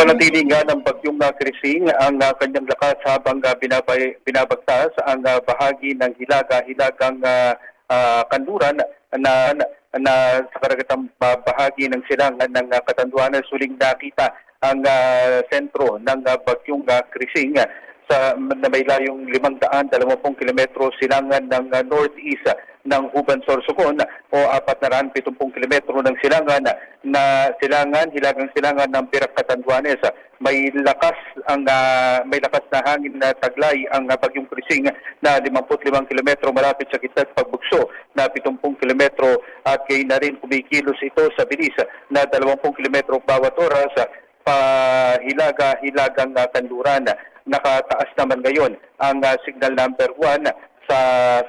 Napanatili nga ng bagyong uh, ang uh, kanyang lakas habang uh, binabay, binabagtas ang uh, bahagi ng hilaga, hilagang uh, kanluran na, na, na sa karagatang bahagi ng silangan ng uh, Katanduanan. Suling nakita ang uh, sentro ng uh, bagyong uh, Krising sa na may layong 520 kilometro silangan ng uh, northeast uh, ng Huban Sorsogon o 470 kilometro ng silangan na silangan, hilagang silangan ng Pirak Catanduanes. May lakas ang ah, may lakas na hangin na taglay ang uh, bagyong Krising na 55 kilometro malapit sa gitna at pagbugso na 70 kilometro at kay na rin kumikilos ito sa bilis na 20 kilometro bawat oras pahilaga hilagang uh, kanluran. Nakataas naman ngayon ang ah, signal number 1 sa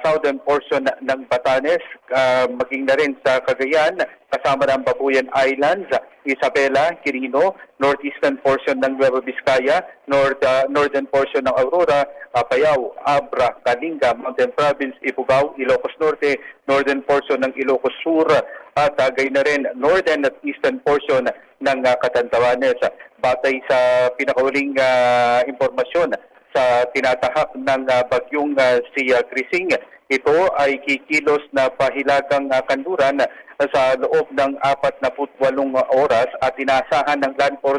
southern portion ng Batanes, ah, maging na rin sa Cagayan, kasama ng Babuyan Islands, Isabela, Quirino, northeastern portion ng Nueva Vizcaya, north, ah, northern portion ng Aurora, Apayao, Abra, Kalinga, Mountain Province, Ifugao, Ilocos Norte, northern portion ng Ilocos Sur, at uh, na rin northern at eastern portion ng uh, Catanduanes. Batay sa pinakahuling ah, impormasyon sa tinatahak ng uh, bagyong uh, si uh. Ito ay kikilos na pahilagang uh, kanluran sa loob ng 48 oras at inaasahan ng landfall,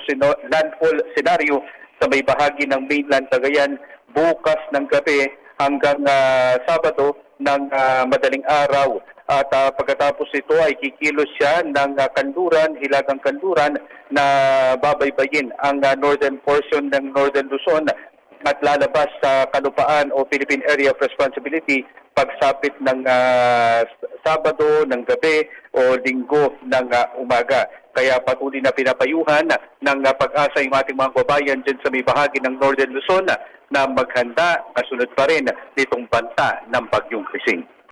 scenario sa may bahagi ng mainland Cagayan bukas ng gabi hanggang uh, Sabado ng uh, madaling araw. At uh, pagkatapos ito ay kikilos siya ng uh, kanluran, hilagang kanluran na babaybayin ang uh, northern portion ng Northern Luzon at lalabas sa kalupaan o Philippine Area of Responsibility pagsapit ng ah, Sabado, ng gabi o Linggo ng ah, umaga. Kaya patuloy na pinapayuhan ng ah, pag-asa yung ating mga kababayan dyan sa may bahagi ng Northern Luzon na maghanda kasunod pa rin nitong banta ng Bagyong Krising.